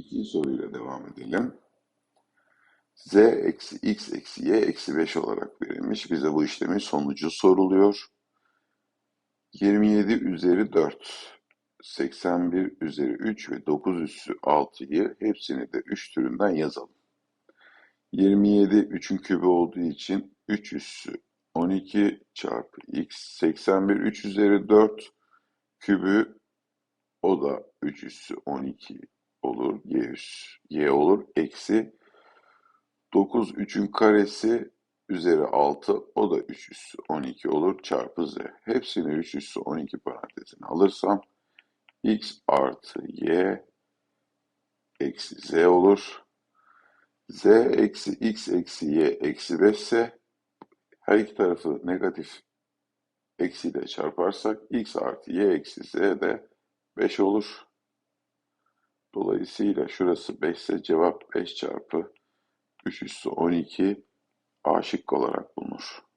İkinci soruyla devam edelim. z eksi x eksi y eksi 5 olarak verilmiş. Bize bu işlemin sonucu soruluyor. 27 üzeri 4, 81 üzeri 3 ve 9 üssü 6'yı hepsini de 3 türünden yazalım. 27 3'ün kübü olduğu için 3 üssü 12 çarpı x 81 3 üzeri 4 kübü o da 3 üssü 12 olur. Y, üssü, y olur. Eksi 9 3'ün karesi üzeri 6 o da 3 üssü 12 olur. Çarpı z. Hepsini 3 üssü 12 parantezine alırsam x artı y eksi z olur. z eksi x eksi y eksi 5 ise her iki tarafı negatif eksiyle çarparsak x artı y eksi z de 5 olur. Dolayısıyla şurası 5 ise cevap 5 çarpı 3 üssü 12 A şıkkı olarak bulunur.